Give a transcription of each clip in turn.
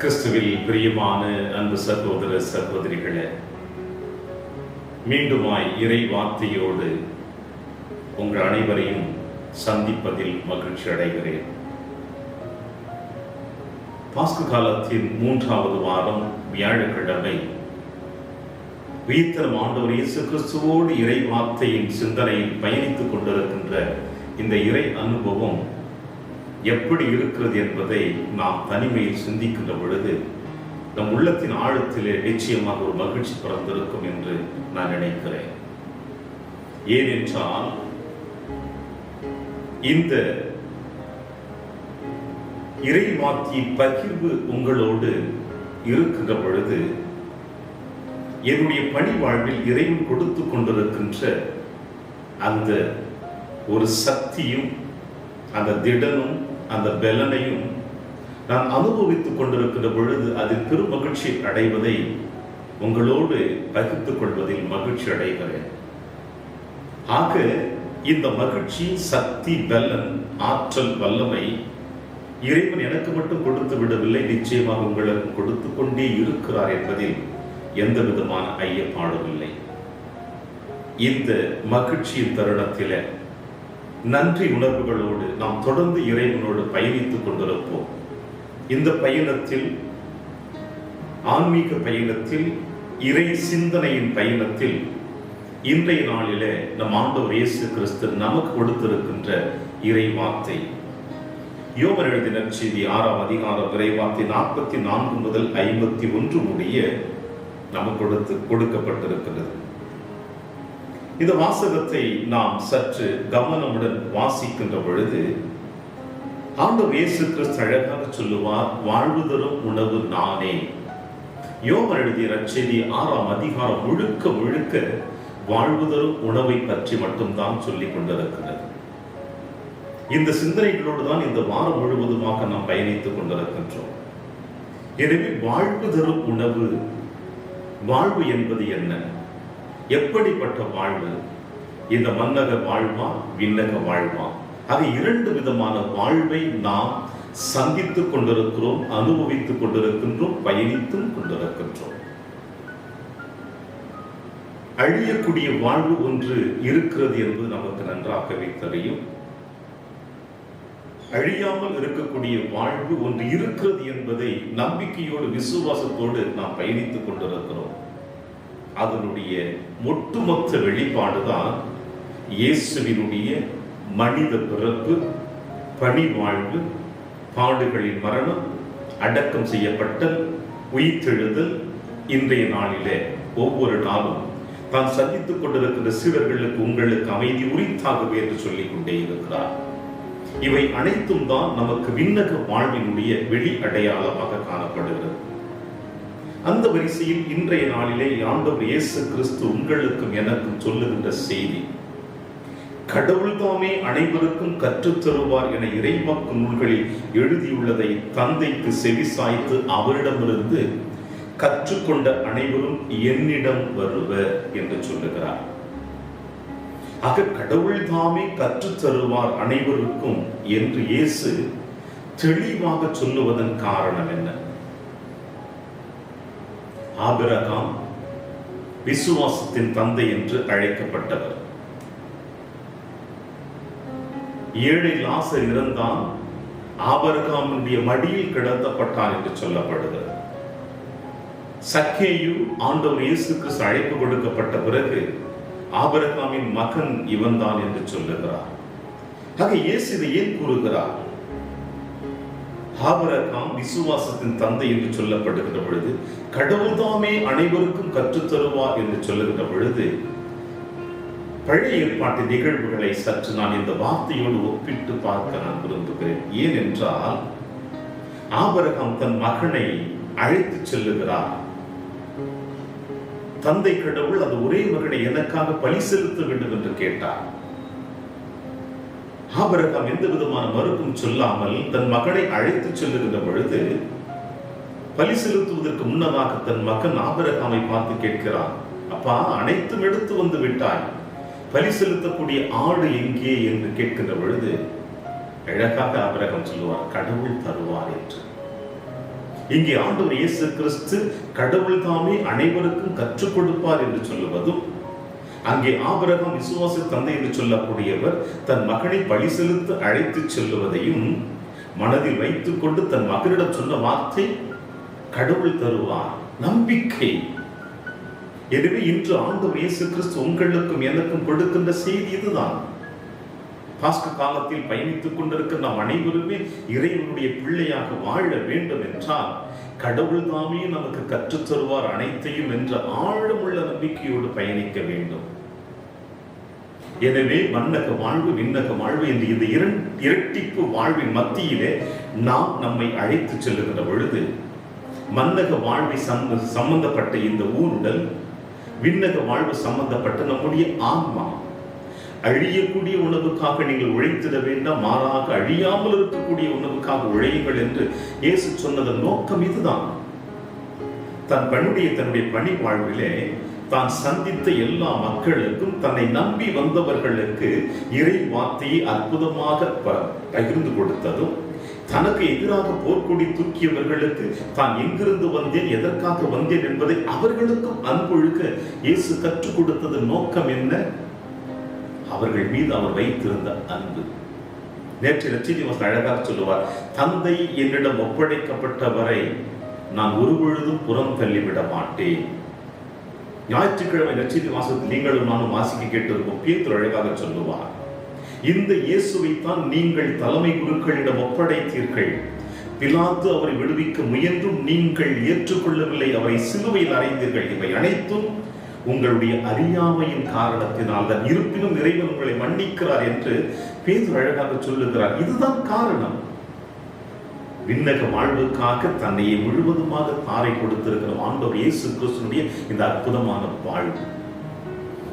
கிறிஸ்துவில் பிரியமான அன்பு சகோதர சகோதரிகளே மீண்டுமாய் இறை வார்த்தையோடு உங்கள் அனைவரையும் சந்திப்பதில் மகிழ்ச்சி அடைகிறேன். பாஸ்கு காலத்தின் மூன்றாவது வாரம் வியாழக்கிழமை உயிர்த்தரும் ஆண்டவர் இயேசு கிறிஸ்துவோடு இறை வார்த்தையின் சிந்தனையில் பயணித்துக் கொண்டிருக்கின்ற இந்த இறை அனுபவம் எப்படி இருக்கிறது என்பதை நாம் தனிமையில் சிந்திக்கின்ற பொழுது நம் உள்ளத்தின் ஆழத்திலே நிச்சயமாக ஒரு மகிழ்ச்சி பிறந்திருக்கும் என்று நான் நினைக்கிறேன். ஏனென்றால் இந்த இறைவாக்கி பகிர்வு உங்களோடு இருக்கின்ற பொழுது என்னுடைய பணி வாழ்வில் இறைவன் கொடுத்து கொண்டிருக்கின்ற அந்த ஒரு சக்தியும் அந்த திடனும் அந்த பலனையும் நான் அனுபவித்துக் கொண்டிருக்கின்ற பொழுது அதில் பெரும் மகிழ்ச்சி அடைவதை உங்களோடு பகிர்ந்து கொள்வதில் மகிழ்ச்சி அடைகிறேன். ஆக இந்த மகிழ்ச்சி சக்தி பலன் ஆற்றல் வல்லமை இறைவன் எனக்கு மட்டும் கொடுத்து விடவில்லை நிச்சயமாக உங்களுக்கு கொடுத்து கொண்டே இருக்கிறார் என்பதில் எந்த விதமான ஐயப்பாடும் இல்லை. இந்த மகிழ்ச்சியின் தருணத்தில் நன்றி உணர்வுகளோடு நாம் தொடர்ந்து இறைவனோடு பயணித்துக் கொண்டிருப்போம். இந்த பயணத்தில் ஆன்மீக பயணத்தில் இறை சிந்தனையின் பயணத்தில் இன்றைய நாளிலே நம் ஆண்டவர் இயேசு கிறிஸ்து நமக்கு கொடுத்திருக்கின்ற இறை வார்த்தை. யோமர் எழுதின செய்தி ஆறாம் அதிகாரம் இறைவார்த்தை நாற்பத்தி நான்கு முதல் ஐம்பத்தி ஒன்று முடிய நமக்கு கொடுத்து கொடுக்கப்பட்டிருக்கிறது. இந்த வாசகத்தை நாம் சற்று கவனமுடன் வாசிக்கின்ற பொழுது ஆண்டவர் இயேசு கிறிஸ்து அழகாக சொல்லுவார் வாழ்வு தரும் உணவு நானே. யோமர் எழுதிய நற்செய்தி ஆறாம் அதிகாரம் முழுக்க முழுக்க வாழ்வு தரும் உணவை பற்றி மட்டும்தான் சொல்லிக் கொண்டிருக்கிறது. இந்த சிந்தனைகளோடு தான் இந்த வாரம் முழுவதுமாக நாம் பயணித்துக் கொண்டிருக்கின்றோம். எனவே வாழ்வு தரும் உணவு வாழ்வு என்பது என்ன? எப்படிப்பட்ட வாழ்வு? இந்த மன்னக வாழ்வா விண்ணக வாழ்வா? அது இரண்டு விதமான வாழ்வை நாம் சந்தித்துக் கொண்டிருக்கிறோம் அனுபவித்துக் கொண்டிருக்கின்றோம் பயணித்தும் கொண்டிருக்கின்றோம். அழியக்கூடிய வாழ்வு ஒன்று இருக்கிறது என்பது நமக்கு நன்றாகவே தெரியும். அழியாமல் இருக்கக்கூடிய வாழ்வு ஒன்று இருக்கிறது என்பதை நம்பிக்கையோடு விசுவாசத்தோடு நாம் பயணித்துக் கொண்டிருக்கிறோம். அதனுடைய ஒட்டுமொத்த வெளிப்பாடுதான் இயேசுவினுடைய மனித பிறப்பு பணி வாழ்வு பாடுகளின் மரணம் அடக்கம் செய்யப்பட்டல் உயிர்த்தெழுதல் இன்றைய நாளிலே. ஒவ்வொரு நாளும் தான் சந்தித்துக் கொண்டிருக்கிற சிலர்களுக்கு உங்களுக்கு அமைதி உரித்தாகவே என்று சொல்லிக் கொண்டே இருக்கிறார். இவை அனைத்தும் தான் நமக்கு விண்ணக வாழ்வினுடைய வெளி அடையாளமாக காணப்படுகிறது. அந்த வரிசையில் இன்றைய நாளிலே ஆண்டவர் இயேசு கிறிஸ்து உங்களுக்கும் எனக்கும் சொல்லுகின்ற செய்தி. கடவுள்தாமே அனைவருக்கும் கற்றுத் தருவார் என இறைவாக்கு நூல்களில் எழுதியுள்ளதை தந்தைக்கு செவி சாய்த்து அவரிடமிருந்து கற்றுக்கொண்ட அனைவரும் என்னிடம் வருவர் என்று சொல்லுகிறார். ஆக கடவுள் தாமே கற்றுத் தருவார் அனைவருக்கும் என்று இயேசு தெளிவாக சொல்லுவதன் காரணம் என்ன? ஆபிரகாம் விசுவாசத்தின் தந்தை என்று அழைக்கப்பட்டவர். ஏழை லாசர் இருந்தான் ஆபரகாமுடைய மடியில் கிடத்தப்பட்டான் என்று சொல்லப்படுகிறது. சக்கேயு ஆண்டவர் இயேசுக்கு அழைப்பு கொடுக்கப்பட்ட பிறகு ஆபரகாமின் மகன் இவன்தான் என்று சொல்லுகிறார். ஆக இயேசு இதை ஏன் கூறுகிறார்? ஆபரகாம் விசுவாசத்தின் தந்தை என்று சொல்லப்படுகின்ற பொழுது கடவுள்தாமே அனைவருக்கும் கற்றுத் தருவார் என்று சொல்லுகின்ற பொழுது பழைய ஏற்பாட்டு நிகழ்வுகளை சற்று நான் இந்த வார்த்தையோடு ஒப்பிட்டு பார்க்க நான் விரும்புகிறேன். ஏனென்றால் ஆபரகம் தன் மகனை அழைத்து செல்லுகிறார். தந்தை கடவுள் அந்த ஒரே மகனை எனக்காக பலி செலுத்த வேண்டும் என்று கேட்டார். ஆபரகாம் எந்த விதமான மறுப்பும் சொல்லாமல் தன் மகனை அழைத்து செல்லுகின்ற பொழுது பலி செலுத்துவதற்கு முன்னதாக தன் மகன் ஆபரகாமை பார்த்து கேட்கிறான் அப்பா அனைத்தும் எடுத்து வந்து விட்டாய். பலி செலுத்தக்கூடிய ஆடு எங்கே? என்று கேட்கின்ற பொழுது அழகாக ஆபரகம் சொல்லுவார் கடவுள் தருவார் என்று. இங்கே ஆண்டவர் இயேசு கிறிஸ்து கடவுள் தாமே அனைவருக்கும் கற்றுக் கொடுப்பார் என்று சொல்லுவதும் அங்கே ஆபிரகாம் விசுவாச தந்தை என்று சொல்லக்கூடியவர் தன் மகனை பழி செலுத்து அழைத்துச் செல்லுவதையும் மனதில் வைத்துக் கொண்டு தன் மகனிடம் சொன்ன வார்த்தை கடவுள் தருவார். நம்பிக்கை. எனவே இன்று ஆண்டு இயேசு கிறிஸ்து உங்களுக்கும் எனக்கும் கொடுக்கின்ற செய்தி இதுதான். பாஸ்க காலத்தில் பயணித்துக் கொண்டிருக்கிற நாம் அனைவருமே இறைவனுடைய பிள்ளையாக வாழ வேண்டும் என்றால் கடவுள் தாமே நமக்கு கற்றுத் தருவார் அனைத்தையும் என்ற ஆழமுள்ள நம்பிக்கையோடு பயணிக்க வேண்டும். எனவே மன்னக வாழ்வு விண்ணக வாழ்வு என்று இந்த இரண் இரட்டிப்பு வாழ்வின் மத்தியிலே நாம் நம்மை அழைத்து செல்லுகின்ற பொழுது மன்னக வாழ்வை சம்பந்தப்பட்ட இந்த ஊருடன் விண்ணக வாழ்வு சம்பந்தப்பட்ட நம்முடைய ஆன்மா அழியக்கூடிய உணவுக்காக நீங்கள் உழைத்திட வேண்டாம் மாறாக அழியாமல் இருக்கக்கூடிய உணவுக்காக உழையுங்கள் என்று இயேசு சொன்னதன் நோக்கம் இதுதான். தன் பணியுடைய தன்னுடைய பணி வாழ்விலே தான் சந்தித்த எல்லா மக்களுக்கும் தன்னை நம்பி வந்தவர்களுக்கு இறை வார்த்தையை அற்புதமாக ப- பகிர்ந்து கொடுத்ததும் தனக்கு எதிராக போர்க்கொடி தூக்கியவர்களுக்கு தான் எங்கிருந்து வந்தேன் எதற்காக வந்தேன் என்பதை அவர்களுக்கும் அன்பொழுக்க இயேசு கற்றுக் கொடுத்தது நோக்கம் என்ன? அவர்கள் மீது அவர் வைத்திருந்த அன்பு. நேற்று லட்சுமி அழகாக சொல்லுவார் தந்தை என்னிடம் ஒப்படைக்கப்பட்டவரை நான் ஒரு பொழுதும் புறம் தள்ளிவிட மாட்டேன். ஞாயிற்றுக்கிழமை லட்சுமி வாசத்தில் நீங்களும் நானும் வாசிக்க கேட்டிருக்கும் பேத்து அழகாக சொல்லுவார் இந்த இயேசுவைத்தான் நீங்கள் தலைமை குருக்களிடம் ஒப்படைத்தீர்கள். பிலாத்து அவரை விடுவிக்க முயன்றும் நீங்கள் ஏற்றுக்கொள்ளவில்லை. அவரை சிலுவையில் அறைந்தீர்கள். இவை அனைத்தும் உங்களுடைய அறியாமையின் காரணத்தினால் தான் இருப்பினும் இறைவன் உங்களை மன்னிக்கிறார் என்று பேது அழகாக சொல்லுகிறார். இதுதான் காரணம். விண்ணக வாழ்வுக்காக தன்னையே முழுவதுமாக தாரை கொடுத்திருக்கிற ஆண்டவர் இயேசு கிறிஸ்துனுடைய இந்த அற்புதமான வாழ்வு.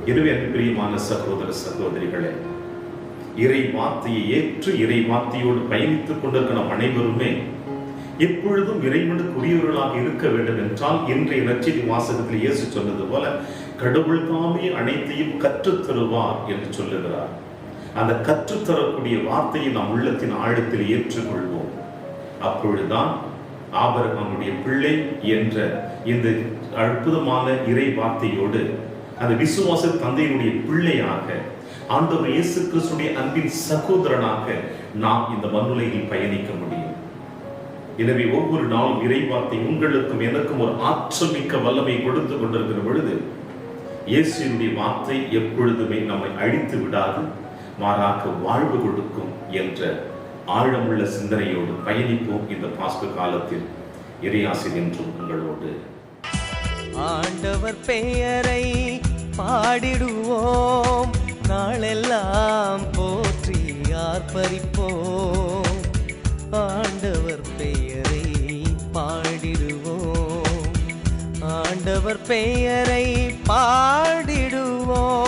எனவே பிரியமான சகோதர சகோதரிகளே இறை வார்த்தையை ஏற்று இறை வார்த்தையோடு பயணித்துக் கொண்டிருக்கிற அனைவருமே எப்பொழுதும் இறைவனுக்குரியவர்களாக இருக்க வேண்டும் என்றால் இன்றைய நச்செய்தி வாசகத்தில் இயேசு சொன்னது போல கடவுள் தாமே அனைத்தையும் கற்றுத்தருவார் என்று சொல்லுகிறார். அந்த கற்றுத்தரக்கூடிய வார்த்தையை நாம் உள்ளத்தின் ஆழத்தில் ஏற்றுக்கொள்வோம். அப்பொழுதுதான் ஆபரகனுடைய பிள்ளை என்ற இந்த அற்புதமான இறை வார்த்தையோடு அந்த விசுவாச தந்தையினுடைய பிள்ளையாக ஆண்டவர் இயேசு கிறிஸ்துடைய அன்பின் சகோதரனாக நாம் இந்த மண்ணுலகில் பயணிக்க முடியும். எனவே ஒவ்வொரு நாளும் இறைவார்த்தை உங்களுக்கும் எனக்கும் ஒரு ஆற்றல் மிக்க வல்லமை கொடுத்து கொண்டிருக்கிற பொழுது இயேசுடைய வார்த்தை எப்பொழுதுமே நம்மை அழித்து விடாது மாறாக வாழ்வு கொடுக்கும் என்ற ஆழமுள்ள சிந்தனையோடு பயணிப்போம் இந்த பாஸ்க காலத்தில். இறையாசி என்றும் உங்களோடு. ஆண்டவர் பெயரை பாடிடுவோம் நாளெல்லாம் போற்றி ஆர்ப்பரிப்போம். ஆண்டவர் பெயரை பாடிடுவோம்.